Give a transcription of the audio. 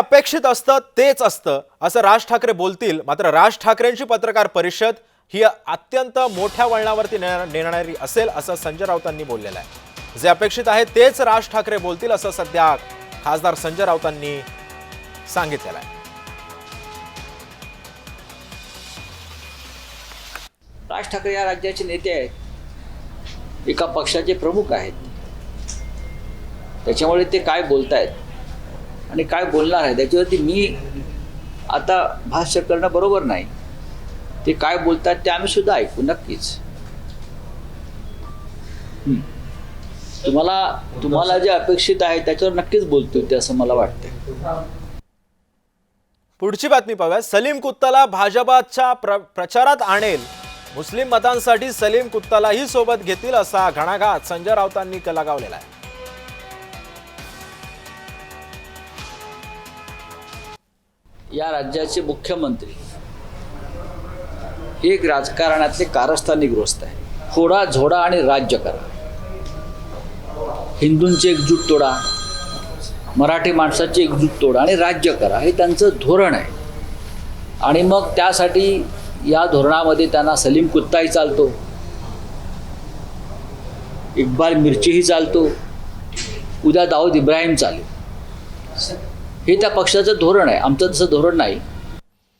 अपेक्षित असतं तेच असतं असं राज ठाकरे बोलतील. मात्र राज ठाकरेंची पत्रकार परिषद ही अत्यंत मोठ्या वळणावरती नेणारी असेल असं संजय राऊतांनी बोललेलं आहे. जे अपेक्षित आहे तेच राज ठाकरे बोलतील असं सध्या खासदार संजय राऊतांनी सांगितलेलं आहे. राज ठाकरे या राज्याचे नेते आहेत. एका पक्षाचे प्रमुख आहेत. त्याच्यामुळे ते काय बोलतायत? आणि काय बोलणार आहे? त्याच्यावरती मी आता भाष्य करणं बरोबर नाही. ते काय बोलतात ते आम्ही सुद्धा ऐकू नक्कीच. तुम्हाला तुम्हाला जे अपेक्षित आहे त्याच्यावर नक्कीच बोलतो ते असं मला वाटतं पुढची बातमी पाहूया सलीम कुत्ताला भाजपाच्या प्र प्रचारात आणेल. मुस्लिम मतांसाठी सलीम कुत्तालाही सोबत घेतील असा घणाघात. संजय राऊतांनी लगावलेला आहे. या राज्याचे मुख्यमंत्री. हे एक राजकारणातले कारस्थानी ग्रस्त आहे. फोडा झोडा आणि राज्य करा. हिंदूंची एकजूट तोडा मराठी माणसाची एकजूट तोडा आणि राज्य करा हे त्यांचं धोरण आहे. आणि मग त्यासाठी या धोरणामध्ये त्यांना सलीम कुत्ताही चालतो. इक्बाल मिरचीही चालतो. उद्या दाऊद इब्राहिम चालेल. हे त्या पक्षाचं धोरण आहे. आमचं तसं धोरण नाही.